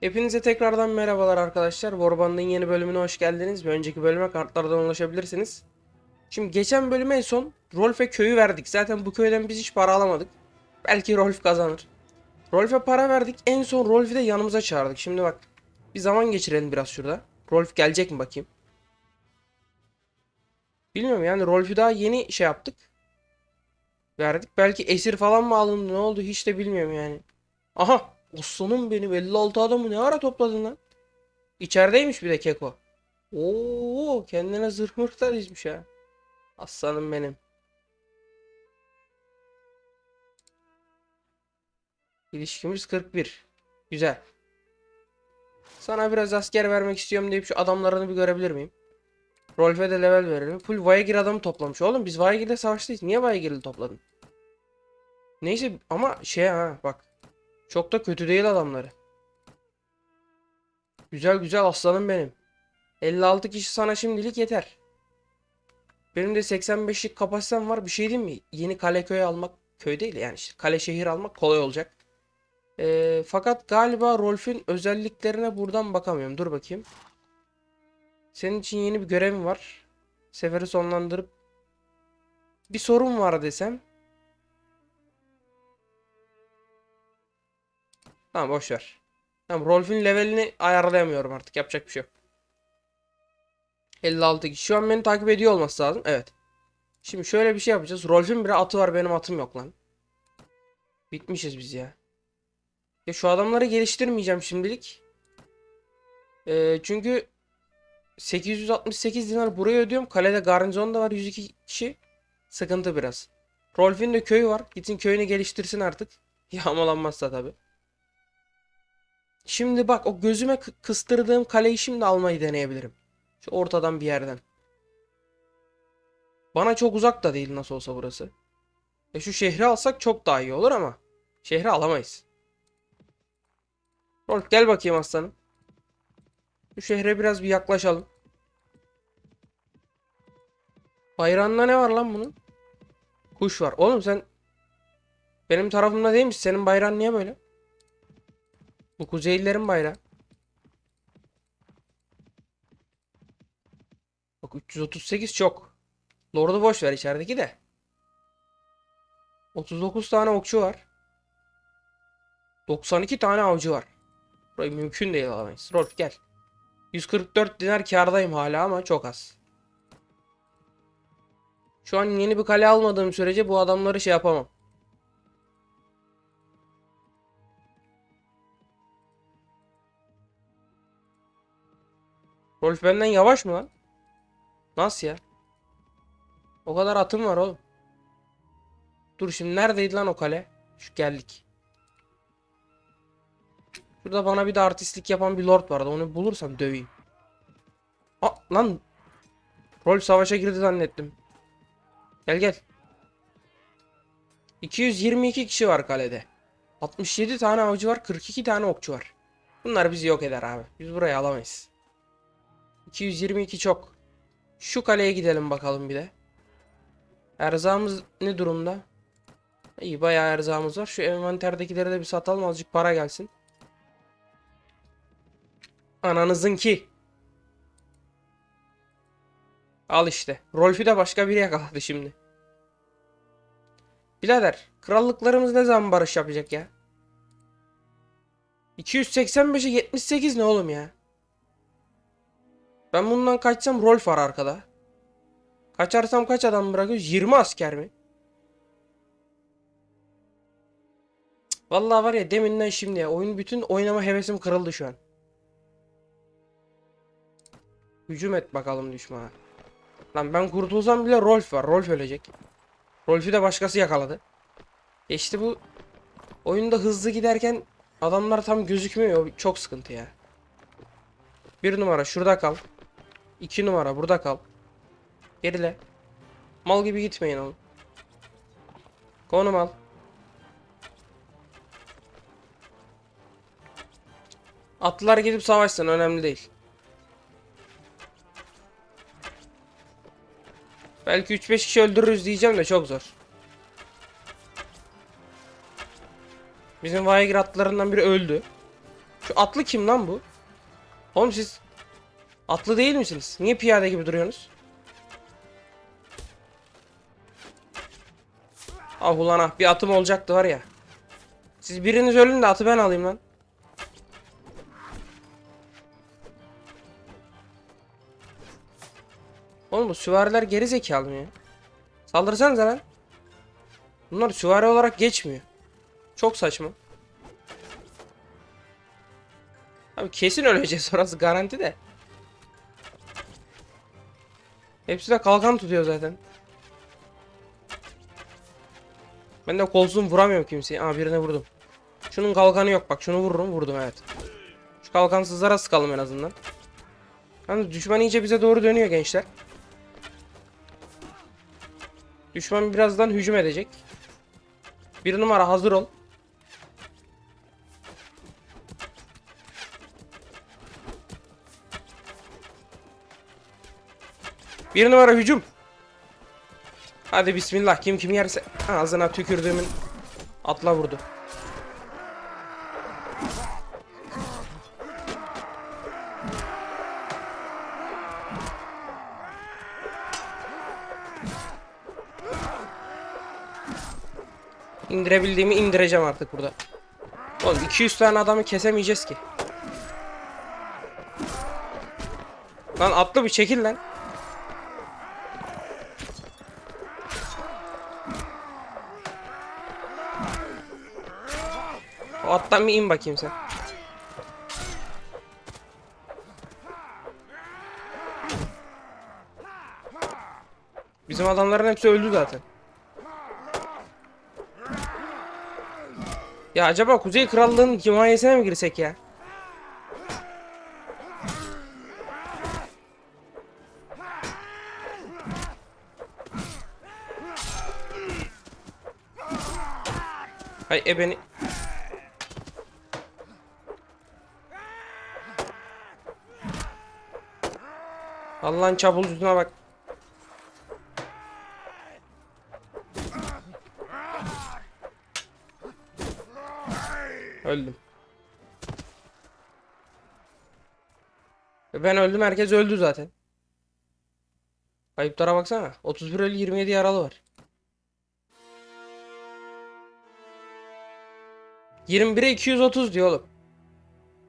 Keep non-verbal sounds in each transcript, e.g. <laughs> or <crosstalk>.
Hepinize tekrardan merhabalar arkadaşlar. Warband'ın yeni bölümüne hoş geldiniz. Bir önceki bölüme kartlardan ulaşabilirsiniz. Şimdi geçen bölüme en son Rolf'e köyü verdik. Zaten bu köyden biz hiç para alamadık. Belki Rolf kazanır. Rolf'e para verdik. En son Rolf'ü de yanımıza çağırdık. Şimdi bak bir zaman geçirelim biraz şurada. Rolf gelecek mi bakayım. Bilmiyorum yani Rolf'ü daha yeni şey yaptık. Verdik. Belki esir falan mı alındı ne oldu hiç de bilmiyorum yani. Aha Aslanım benim 56 adamı ne ara topladın lan? İçerideymiş bir de Keko. Oo kendine zırh mırh da dizmiş ha. Aslanım benim. İlişkimiz 41. Güzel. Sana biraz asker vermek istiyorum deyip şu adamlarını bir görebilir miyim? Rolf'e de level verelim. Full Vaygir adamı toplamış. Oğlum biz Vaygir'le savaştayız. Niye Vaygir'le topladın? Neyse ama şey ha bak. Çok da kötü değil adamları. Güzel güzel aslanım benim. 56 kişi sana şimdilik yeter. Benim de 85'lik kapasitem var. Bir şey diyeyim mi? Yeni kale köy almak köy değil yani işte kale şehir almak kolay olacak. Ee, fakat galiba Rolf'ün özelliklerine buradan bakamıyorum. Dur bakayım. Senin için yeni bir görevim var. Seferi sonlandırıp bir sorun var desem. Tamam boş ver. Tamam Rolf'ün levelini ayarlayamıyorum artık. Yapacak bir şey yok. 56 kişi. Şu an beni takip ediyor olması lazım. Evet. Şimdi şöyle bir şey yapacağız. Rolf'ün bir atı var. Benim atım yok lan. Bitmişiz biz ya. Ya şu adamları geliştirmeyeceğim şimdilik. Ee, çünkü 868 dinar buraya ödüyorum. Kalede garnizon da var 102 kişi. Sıkıntı biraz. Rolf'ün de köyü var. Gitsin köyünü geliştirsin artık. <laughs> Yağmalanmazsa tabii. Şimdi bak o gözüme kı- kıstırdığım kaleyi şimdi almayı deneyebilirim. Şu ortadan bir yerden. Bana çok uzak da değil nasıl olsa burası. E şu şehri alsak çok daha iyi olur ama. Şehri alamayız. Rolf gel bakayım aslanım. Şu şehre biraz bir yaklaşalım. Bayrağında ne var lan bunun? Kuş var. Oğlum sen benim tarafımda değil misin? Senin bayrağın niye böyle? Bu Kuzeylilerin bayrağı. Bak 338 çok. Lord'u boş ver içerideki de. 39 tane okçu var. 92 tane avcı var. Burayı mümkün değil alamayız. Rolf gel. 144 dinar kârdayım hala ama çok az. Şu an yeni bir kale almadığım sürece bu adamları şey yapamam. Rolf benden yavaş mı lan? Nasıl ya? O kadar atım var oğlum. Dur şimdi neredeydi lan o kale? Şu geldik. Şurada bana bir de artistlik yapan bir lord vardı. Onu bulursam döveyim. Aa lan. Rolf savaşa girdi zannettim. Gel gel. 222 kişi var kalede. 67 tane avcı var. 42 tane okçu var. Bunlar bizi yok eder abi. Biz burayı alamayız. 222 çok. Şu kaleye gidelim bakalım bir de. Erzağımız ne durumda? İyi bayağı erzağımız var. Şu envanterdekileri de bir satalım azıcık para gelsin. Ananızın ki. Al işte. Rolf'ü de başka biri yakaladı şimdi. Birader, krallıklarımız ne zaman barış yapacak ya? 285'e 78 ne oğlum ya? Ben bundan kaçsam Rolf var arkada. Kaçarsam kaç adam bırakıyoruz? 20 asker mi? Vallahi var ya deminden şimdiye oyun bütün oynama hevesim kırıldı şu an. Hücum et bakalım düşmana. Lan ben kurtulsam bile Rolf var. Rolf ölecek. Rolf'ü de başkası yakaladı. E işte bu oyunda hızlı giderken adamlar tam gözükmüyor. Çok sıkıntı ya. Bir numara şurada kal. İki numara burada kal. Gerile. Mal gibi gitmeyin oğlum. Konum al. Atlılar gidip savaşsın önemli değil. Belki 3-5 kişi öldürürüz diyeceğim de çok zor. Bizim Vaygir atlarından biri öldü. Şu atlı kim lan bu? Oğlum siz atlı değil misiniz? Niye piyade gibi duruyorsunuz? Ah ulan ah bir atım olacaktı var ya. Siz biriniz ölün de atı ben alayım lan. Oğlum bu süvariler geri zekalı mı ya? Saldırsanıza lan. Bunlar süvari olarak geçmiyor. Çok saçma. Abi kesin öleceğiz orası garanti de. Hepsi de kalkan tutuyor zaten. Ben de kolsuzum vuramıyorum kimseyi. Aa birine vurdum. Şunun kalkanı yok bak şunu vururum vurdum evet. Şu kalkansızlara sıkalım en azından. Hani düşman iyice bize doğru dönüyor gençler. Düşman birazdan hücum edecek. Bir numara hazır ol. Bir numara hücum. Hadi bismillah kim kim yerse ağzına tükürdüğümün atla vurdu. İndirebildiğimi indireceğim artık burada. Oğlum 200 tane adamı kesemeyeceğiz ki. Lan atlı bir çekil lan. Attan bir in bakayım sen. Bizim adamların hepsi öldü zaten. Ya acaba Kuzey Krallığı'nın himayesine mi girsek ya? Hay e Allah'ın çapulcusuna bak. Öldüm. E Ben öldüm herkes öldü zaten. Kayıplara baksana. 31 ölü 27 yaralı var. 21'e 230 diyor oğlum.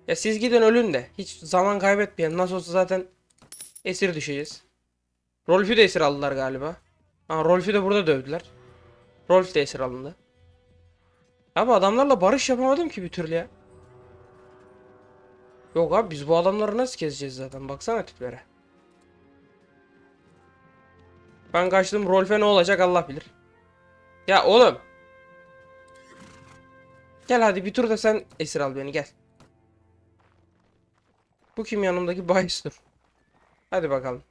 Ya siz gidin ölün de. Hiç zaman kaybetmeyin. Nasıl olsa zaten esir düşeceğiz. Rolf'ü de esir aldılar galiba. Ha Rolf'ü de burada dövdüler. Rolf de esir alındı. Abi adamlarla barış yapamadım ki bir türlü ya. Yok abi biz bu adamları nasıl keseceğiz zaten baksana tiplere. Ben kaçtım Rolf'e ne olacak Allah bilir. Ya oğlum. Gel hadi bir tur da sen esir al beni gel. Bu kim yanımdaki Bahistur. Hadi bakalım.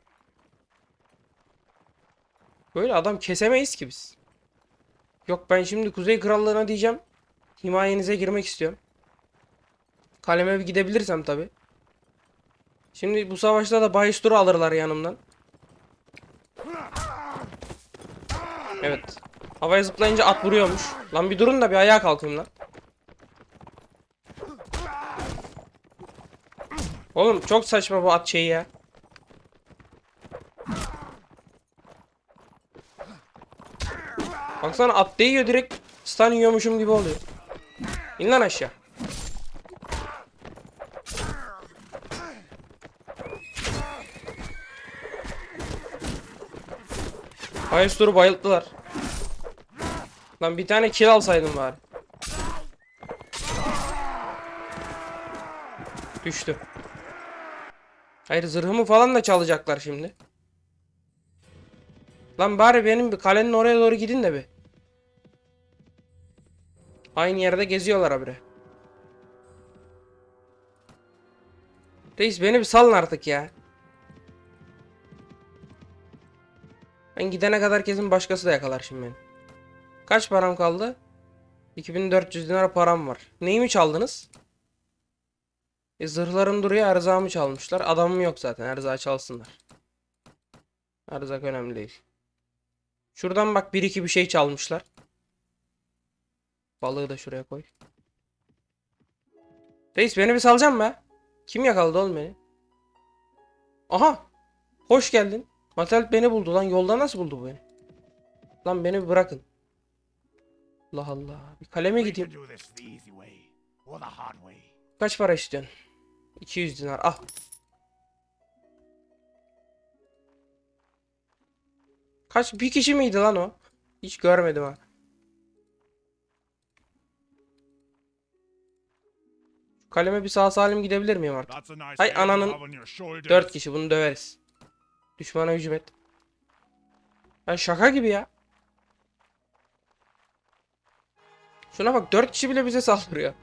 Böyle adam kesemeyiz ki biz. Yok ben şimdi Kuzey Krallığı'na diyeceğim. Himayenize girmek istiyorum. Kaleme bir gidebilirsem tabi. Şimdi bu savaşta da Bayistur'u alırlar yanımdan. Evet. Havaya zıplayınca at vuruyormuş. Lan bir durun da bir ayağa kalkayım lan. Oğlum çok saçma bu at şeyi ya. Baksana at değiyor direkt stun yiyormuşum gibi oluyor. İn lan aşağı. Hayestur'u bayılttılar. Lan bir tane kill alsaydım bari. Düştü. Hayır zırhımı falan da çalacaklar şimdi. Lan bari benim bir kalenin oraya doğru gidin de bir. Aynı yerde geziyorlar habire. Reis beni bir salın artık ya. Ben gidene kadar kesin başkası da yakalar şimdi beni. Kaç param kaldı? 2400 dinar param var. Neyimi çaldınız? E zırhlarım duruyor erzağımı çalmışlar. Adamım yok zaten erzağı çalsınlar. Erzak önemli değil. Şuradan bak bir iki bir şey çalmışlar. Balığı da şuraya koy. Reis beni bir salacağım be. Kim yakaladı oğlum beni? Aha. Hoş geldin. Matalit beni buldu lan. Yolda nasıl buldu bu beni? Lan beni bir bırakın. Allah Allah. Bir kaleme gideyim. Kaç para istiyorsun? 200 dinar. Al. Kaç? Bir kişi miydi lan o? Hiç görmedim ha. Kaleme bir sağ salim gidebilir miyim artık? Hay ananın. 4 kişi bunu döveriz. Düşmana hücum et. Ya şaka gibi ya. Şuna bak 4 kişi bile bize saldırıyor.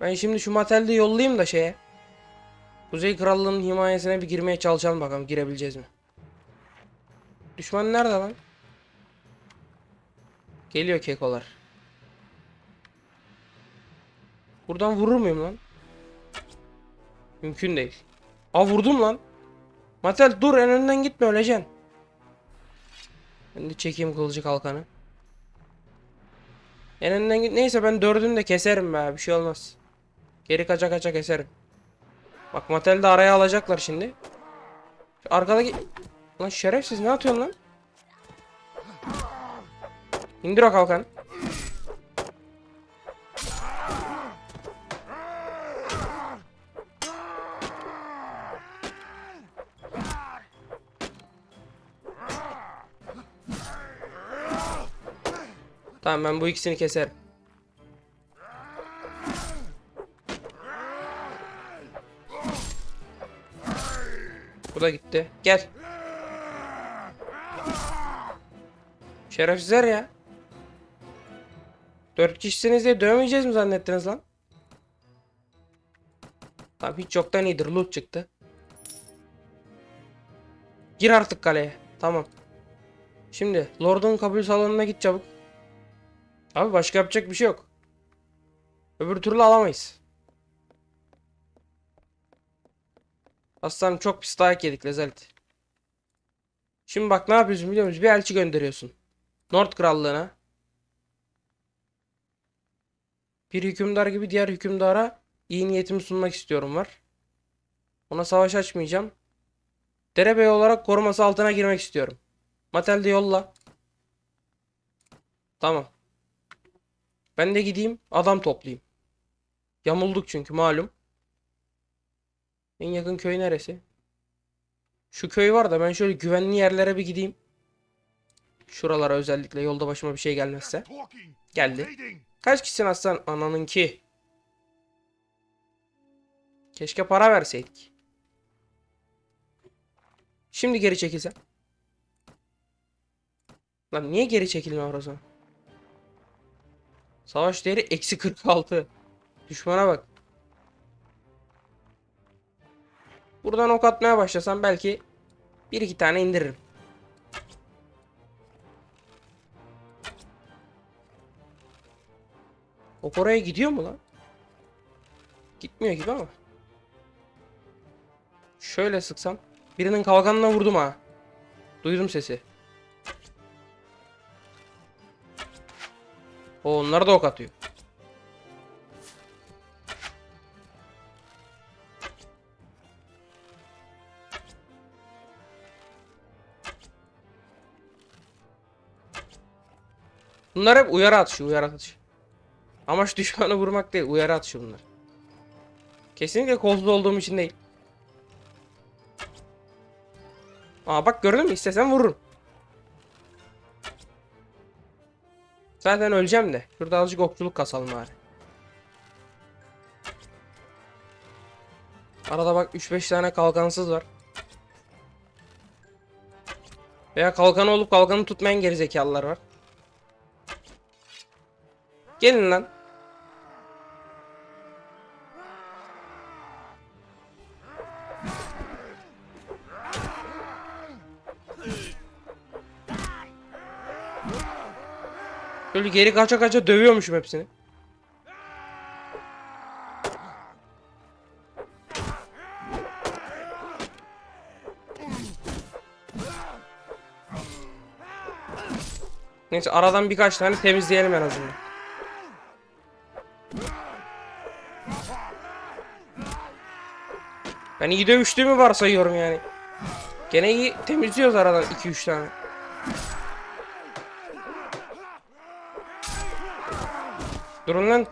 Ben şimdi şu Matel'de yollayayım da şeye. Kuzey Krallığı'nın himayesine bir girmeye çalışalım bakalım girebileceğiz mi? Düşman nerede lan? Geliyor kekolar. Buradan vurur muyum lan? Mümkün değil. Aa vurdum lan. Matel dur en önden gitme öleceksin. Ben de çekeyim kılıcı kalkanı. En önden git. Neyse ben dördünü de keserim be bir şey olmaz. Geri kaça kaça keserim. Bak Mattel'i de araya alacaklar şimdi. Şu arkadaki... Lan şerefsiz ne atıyorsun lan? İndir o kalkanı. Tamam ben bu ikisini keserim. Bu da gitti. Gel. Şerefsizler ya. Dört kişisiniz diye dövmeyeceğiz mi zannettiniz lan? Tamam hiç yoktan iyidir. Loot çıktı. Gir artık kaleye. Tamam. Şimdi Lord'un kabul salonuna git çabuk. Abi başka yapacak bir şey yok. Öbür türlü alamayız. Aslanım çok pis dayak yedik Lezalit. Şimdi bak ne yapıyorsun biliyor musun? Bir elçi gönderiyorsun. Nord Krallığı'na. Bir hükümdar gibi diğer hükümdara iyi niyetimi sunmak istiyorum var. Ona savaş açmayacağım. Derebey olarak koruması altına girmek istiyorum. Matel'de yolla. Tamam. Ben de gideyim adam toplayayım. Yamulduk çünkü malum. En yakın köy neresi? Şu köy var da ben şöyle güvenli yerlere bir gideyim. Şuralara özellikle yolda başıma bir şey gelmezse. Geldi. Kaç kişisin aslan? Ananınki. Keşke para verseydik. Şimdi geri çekilsem. Lan niye geri çekilme var o zaman? Savaş değeri eksi 46. Düşmana bak. Buradan ok atmaya başlasam belki bir iki tane indiririm. Ok oraya gidiyor mu lan? Gitmiyor gibi ama. Şöyle sıksam. Birinin kalkanına vurdum ha. Duydum sesi. O onlar da ok atıyor. Bunlar hep uyarı atışı, uyarı atışı. Amaç düşmanı vurmak değil, uyarı atışı bunlar. Kesinlikle kozlu olduğum için değil. Aa bak gördün mü? İstesem vururum. Zaten öleceğim de. Şurada azıcık okçuluk kasalım bari. Arada bak 3-5 tane kalkansız var. Veya kalkan olup kalkanı tutmayan gerizekalılar var. Gelin lan. Böyle geri kaça kaça dövüyormuşum hepsini. Neyse aradan birkaç tane temizleyelim en azından. Ben iyi dövüştüğümü varsayıyorum yani. Gene iyi temizliyoruz aradan 2-3 tane. Durun lan.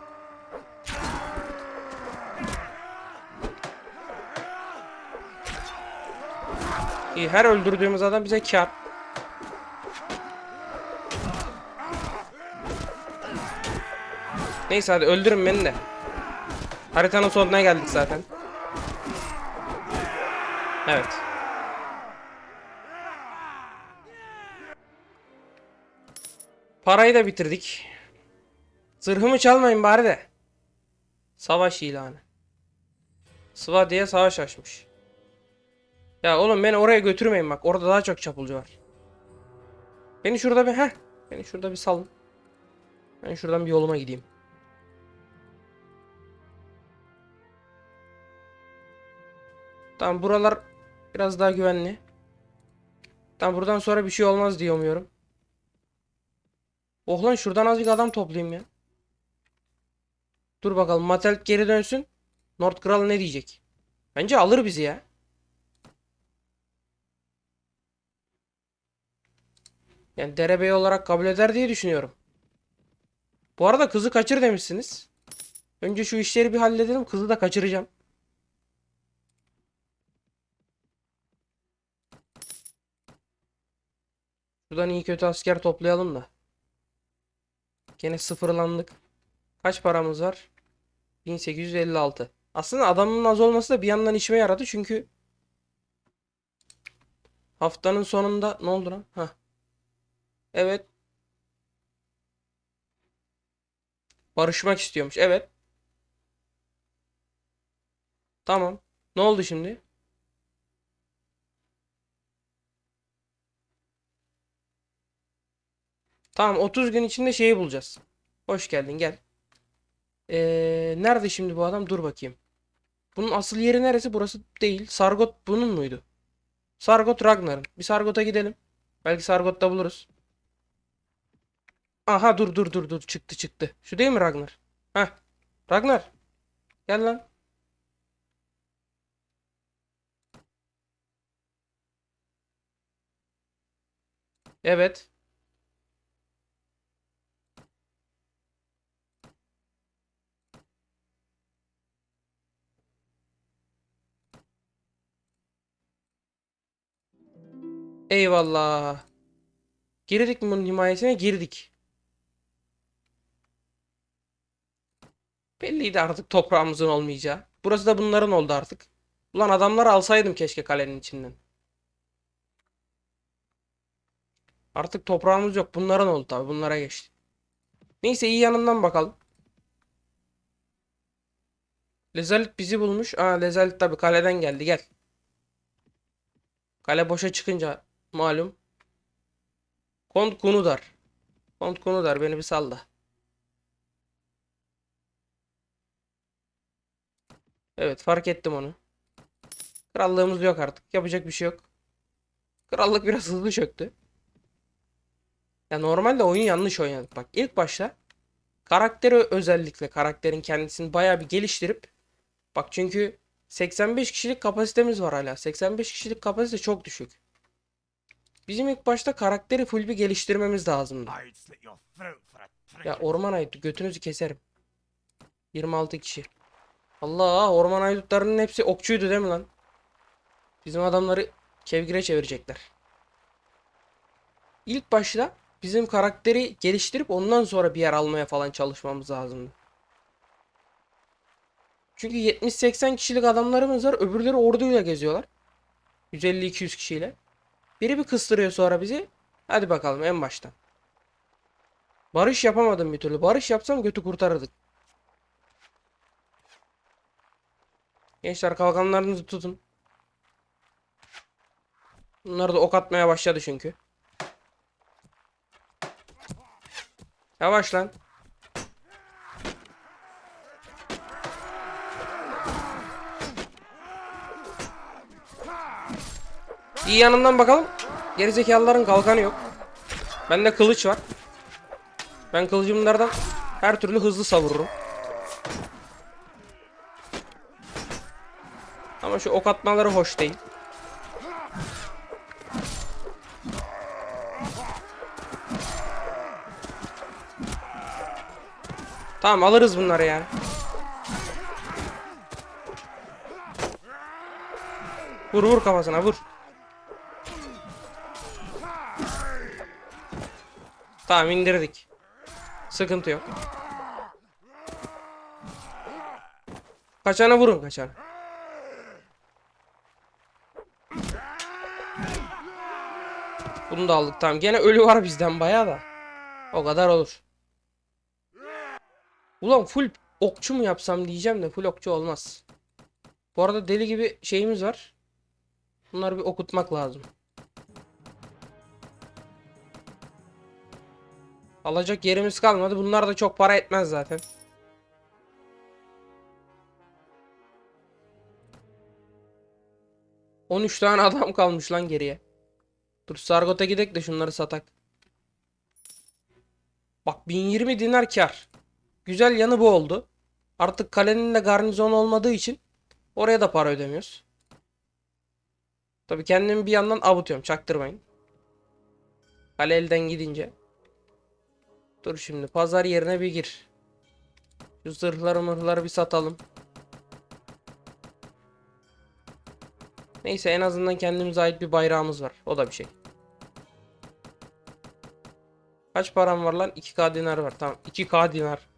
İyi her öldürdüğümüz adam bize kar. Neyse hadi öldürün beni de. Haritanın sonuna geldik zaten. Evet. Parayı da bitirdik. Zırhımı çalmayın bari de. Savaş ilanı. Sıva diye savaş açmış. Ya oğlum beni oraya götürmeyin bak. Orada daha çok çapulcu var. Beni şurada bir heh. Beni şurada bir salın. Ben şuradan bir yoluma gideyim. Tamam buralar biraz daha güvenli. Tamam buradan sonra bir şey olmaz diye umuyorum. Oh lan şuradan azıcık adam toplayayım ya. Dur bakalım Mattel geri dönsün. Nord Kral ne diyecek? Bence alır bizi ya. Yani derebey olarak kabul eder diye düşünüyorum. Bu arada kızı kaçır demişsiniz. Önce şu işleri bir halledelim. Kızı da kaçıracağım. Şuradan iyi kötü asker toplayalım da. Gene sıfırlandık. Kaç paramız var? 1856. Aslında adamın az olması da bir yandan işime yaradı çünkü haftanın sonunda ne oldu lan? Hah. Evet. Barışmak istiyormuş. Evet. Tamam. Ne oldu şimdi? Tamam 30 gün içinde şeyi bulacağız. Hoş geldin gel. Ee, nerede şimdi bu adam? Dur bakayım. Bunun asıl yeri neresi? Burası değil. Sargot bunun muydu? Sargot Ragnar'ın. Bir Sargot'a gidelim. Belki Sargot'ta buluruz. Aha dur dur dur dur çıktı çıktı. Şu değil mi Ragnar? Heh. Ragnar. Gel lan. Evet. Eyvallah. Girdik mi bunun himayesine? Girdik. Belliydi artık toprağımızın olmayacağı. Burası da bunların oldu artık. Ulan adamları alsaydım keşke kalenin içinden. Artık toprağımız yok. Bunların oldu tabi. Bunlara geçti. Neyse iyi yanından bakalım. Lezalit bizi bulmuş. Aa Lezalit tabi kaleden geldi. Gel. Kale boşa çıkınca malum. Kont Kunudar. Kont Kunudar beni bir sal da. Evet fark ettim onu. Krallığımız yok artık. Yapacak bir şey yok. Krallık biraz hızlı çöktü. Ya normalde oyun yanlış oynadık. Bak ilk başta karakteri özellikle karakterin kendisini bayağı bir geliştirip bak çünkü 85 kişilik kapasitemiz var hala. 85 kişilik kapasite çok düşük. Bizim ilk başta karakteri full bir geliştirmemiz lazımdı. Ya orman ayıtı götünüzü keserim. 26 kişi. Allah orman aydutlarının hepsi okçuydu değil mi lan? Bizim adamları kevgire çevirecekler. İlk başta bizim karakteri geliştirip ondan sonra bir yer almaya falan çalışmamız lazımdı. Çünkü 70-80 kişilik adamlarımız var. Öbürleri orduyla geziyorlar. 150-200 kişiyle. Biri bir kıstırıyor sonra bizi. Hadi bakalım en baştan. Barış yapamadım bir türlü. Barış yapsam götü kurtarırdık. Gençler kalkanlarınızı tutun. Bunlar da ok atmaya başladı çünkü. Yavaş lan. İyi yanından bakalım. Gerizekalıların kalkanı yok. Bende kılıç var. Ben kılıcımlardan her türlü hızlı savururum. Ama şu ok atmaları hoş değil. Tamam alırız bunları yani. Vur vur kafasına vur. Tamam indirdik. Sıkıntı yok. Kaçana vurun kaçana. Bunu da aldık tamam. Gene ölü var bizden bayağı da. O kadar olur. Ulan full okçu mu yapsam diyeceğim de full okçu olmaz. Bu arada deli gibi şeyimiz var. Bunları bir okutmak lazım. Alacak yerimiz kalmadı. Bunlar da çok para etmez zaten. On üç tane adam kalmış lan geriye. Dur Sargot'a gidek de şunları satak. Bak 1020 dinar kar. Güzel yanı bu oldu. Artık kalenin de garnizon olmadığı için oraya da para ödemiyoruz. Tabii kendimi bir yandan avutuyorum. Çaktırmayın. Kale elden gidince. Dur şimdi pazar yerine bir gir. Şu zırhları mırhları bir satalım. Neyse en azından kendimize ait bir bayrağımız var. O da bir şey. Kaç param var lan? 2k dinar var. Tamam. 2k dinar.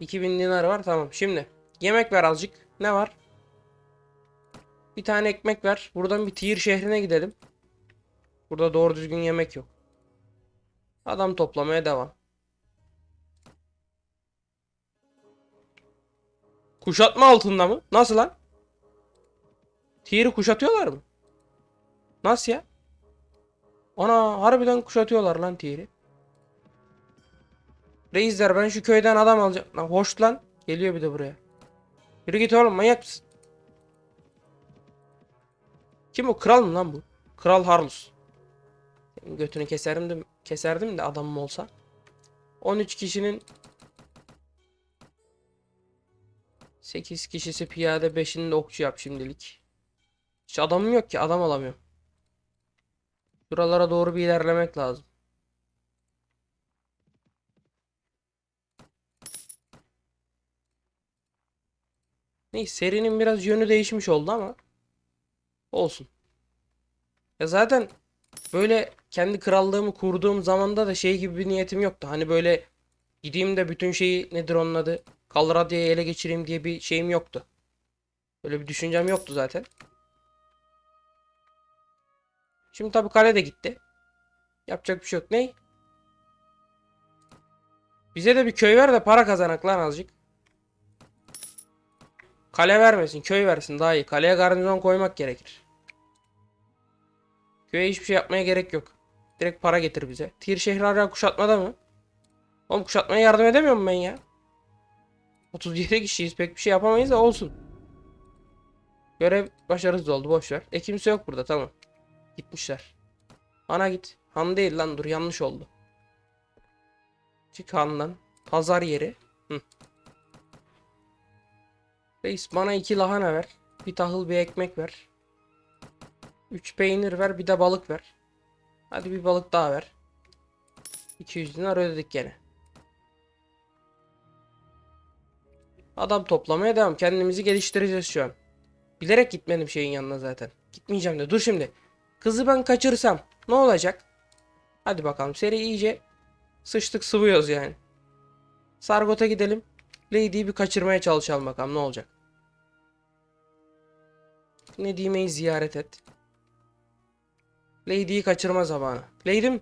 2000 dinar var. Tamam. Şimdi yemek ver azıcık. Ne var? Bir tane ekmek ver. Buradan bir Tir şehrine gidelim. Burada doğru düzgün yemek yok. Adam toplamaya devam. Kuşatma altında mı? Nasıl lan? Tir'i kuşatıyorlar mı? Nasıl ya? Ana harbiden kuşatıyorlar lan Tir'i. Reisler ben şu köyden adam alacağım. Lan hoş lan. Geliyor bir de buraya. Yürü git oğlum manyak mısın? Kim o? Kral mı lan bu? Kral Harlus. Senin götünü keserdim de, keserdim de adamım olsa. 13 kişinin 8 kişisi piyade 5'ini de okçu yap şimdilik. Hiç adamım yok ki adam alamıyorum. Şuralara doğru bir ilerlemek lazım. Neyse serinin biraz yönü değişmiş oldu ama olsun. Ya zaten böyle kendi krallığımı kurduğum zamanda da şey gibi bir niyetim yoktu. Hani böyle gideyim de bütün şeyi nedir onun adı Kalradya'yı ele geçireyim diye bir şeyim yoktu. Böyle bir düşüncem yoktu zaten. Şimdi tabii kale de gitti. Yapacak bir şey yok. Ney? Bize de bir köy ver de para kazanak lan azıcık. Kale vermesin, köy versin daha iyi. Kaleye garnizon koymak gerekir. Köye hiçbir şey yapmaya gerek yok. Direkt para getir bize. Tir şehri hala kuşatmada mı? Oğlum kuşatmaya yardım edemiyor muyum ben ya? 37 kişiyiz pek bir şey yapamayız da olsun. Görev başarısız oldu boş ver. E kimse yok burada tamam. Gitmişler. Ana git. Han değil lan dur yanlış oldu. Çık handan. Pazar yeri. Hı. Reis bana iki lahana ver. Bir tahıl bir ekmek ver. Üç peynir ver bir de balık ver. Hadi bir balık daha ver. 200 dinar ödedik gene. Adam toplamaya devam. Kendimizi geliştireceğiz şu an. Bilerek gitmedim şeyin yanına zaten. Gitmeyeceğim de. Dur şimdi. Kızı ben kaçırsam ne olacak? Hadi bakalım. Seri iyice sıçtık sıvıyoruz yani. Sargot'a gidelim. Lady'yi bir kaçırmaya çalışalım bakalım ne olacak. Nedime'yi ziyaret et. Lady'yi kaçırma zamanı. Lady'm.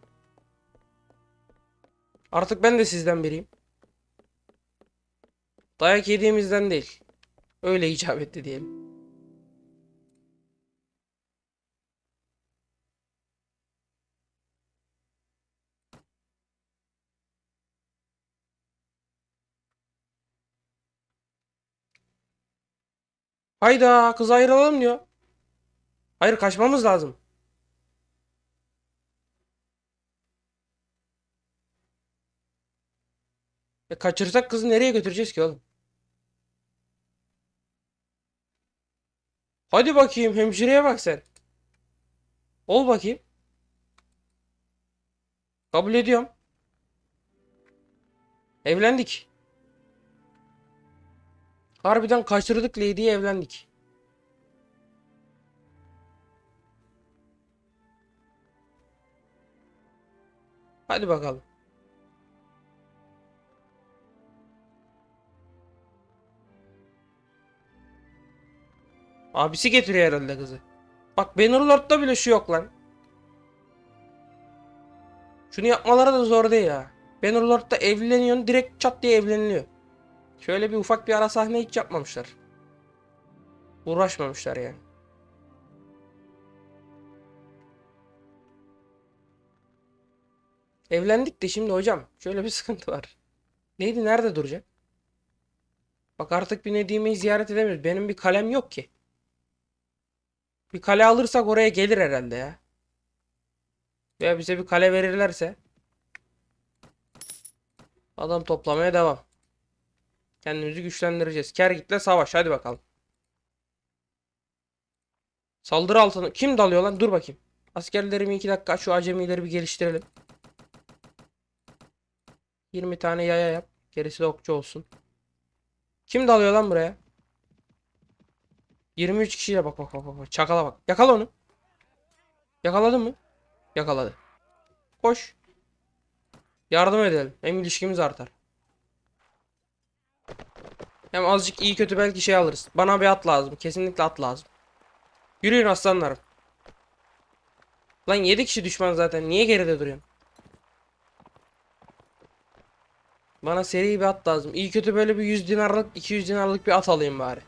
Artık ben de sizden biriyim. Dayak yediğimizden değil. Öyle icap etti diyelim. Hayda kız ayrılalım diyor. Hayır kaçmamız lazım. E kaçırsak kızı nereye götüreceğiz ki oğlum? Hadi bakayım hemşireye bak sen. Ol bakayım. Kabul ediyorum. Evlendik. Harbiden kaçırdık Lady'yi evlendik. Hadi bakalım. Abisi getiriyor herhalde kızı. Bak Bannerlord'da bile şu yok lan. Şunu yapmaları da zor değil ya. Bannerlord'da evleniyorsun direkt çat diye evleniliyor. Şöyle bir ufak bir ara sahne hiç yapmamışlar. Uğraşmamışlar yani. Evlendik de şimdi hocam şöyle bir <laughs> sıkıntı var. Neydi nerede duracak? Bak artık bir Nedime'yi ziyaret edemiyoruz. Benim bir kalem yok ki. Bir kale alırsak oraya gelir herhalde ya. Veya bize bir kale verirlerse. Adam toplamaya devam. Kendimizi güçlendireceğiz. Kergit'le savaş. Hadi bakalım. Saldırı altına. Kim dalıyor lan? Dur bakayım. Askerlerimi iki dakika şu acemileri bir geliştirelim. 20 tane yaya yap. Gerisi de okçu olsun. Kim dalıyor lan buraya? 23 kişiyle bak bak bak bak. Çakala bak. Yakala onu. Yakaladın mı? Yakaladı. Koş. Yardım edelim. Hem ilişkimiz artar. Hem azıcık iyi kötü belki şey alırız. Bana bir at lazım. Kesinlikle at lazım. Yürüyün aslanlarım. Lan 7 kişi düşman zaten. Niye geride duruyorsun? Bana seri bir at lazım. İyi kötü böyle bir 100 dinarlık 200 dinarlık bir at alayım bari.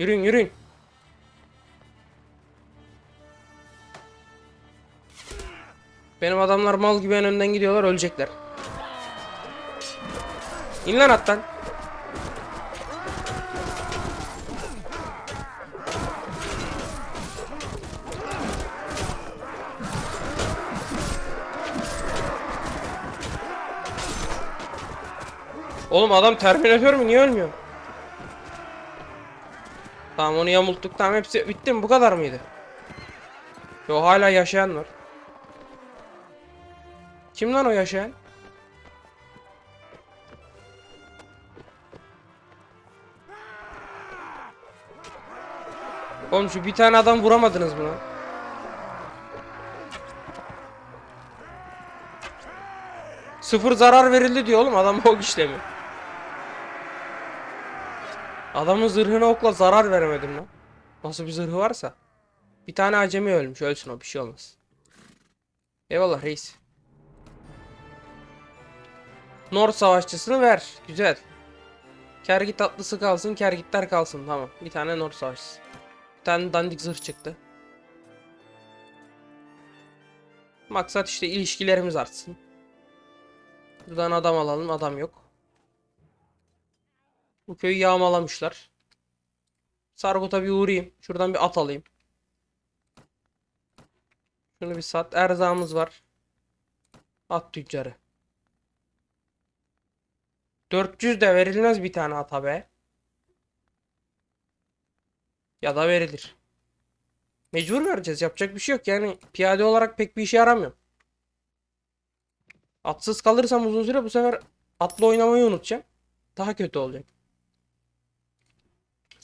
Yürüyün yürüyün. Benim adamlar mal gibi en önden gidiyorlar ölecekler. İn lan attan. Oğlum adam Terminator mu? Niye ölmüyor? Tamam onu yamulttuk. Tamam hepsi bitti mi? Bu kadar mıydı? Yo hala yaşayan var. Kim lan o yaşayan? Oğlum şu bir tane adam vuramadınız mı lan? Sıfır zarar verildi diyor oğlum adam <laughs> ok işlemiyor. Adamın zırhına okla zarar veremedim lan. Nasıl bir zırhı varsa. Bir tane acemi ölmüş ölsün o bir şey olmaz. Eyvallah reis. Nord savaşçısını ver. Güzel. Kergit tatlısı kalsın, kergitler kalsın. Tamam. Bir tane Nord savaşçısı. Bir tane dandik zırh çıktı. Maksat işte ilişkilerimiz artsın. Buradan adam alalım. Adam yok. Bu köyü yağmalamışlar. Sargut'a bir uğrayayım. Şuradan bir at alayım. Şunu bir sat. Erzağımız var. At tüccarı. 400 de verilmez bir tane ata be. Ya da verilir. Mecbur vereceğiz. Yapacak bir şey yok. Yani piyade olarak pek bir işe yaramıyor. Atsız kalırsam uzun süre bu sefer atla oynamayı unutacağım. Daha kötü olacak.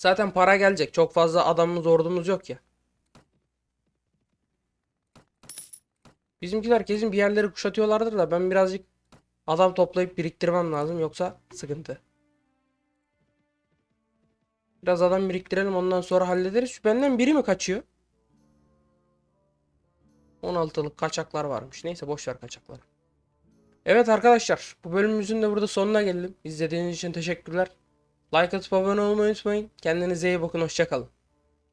Zaten para gelecek. Çok fazla adamımız ordumuz yok ya. Bizimkiler kesin bir yerleri kuşatıyorlardır da ben birazcık adam toplayıp biriktirmem lazım yoksa sıkıntı. Biraz adam biriktirelim ondan sonra hallederiz. Şu benden biri mi kaçıyor? 16'lık kaçaklar varmış. Neyse boş ver kaçakları. Evet arkadaşlar bu bölümümüzün de burada sonuna geldim. İzlediğiniz için teşekkürler. Like atıp abone olmayı unutmayın. Kendinize iyi bakın. Hoşçakalın.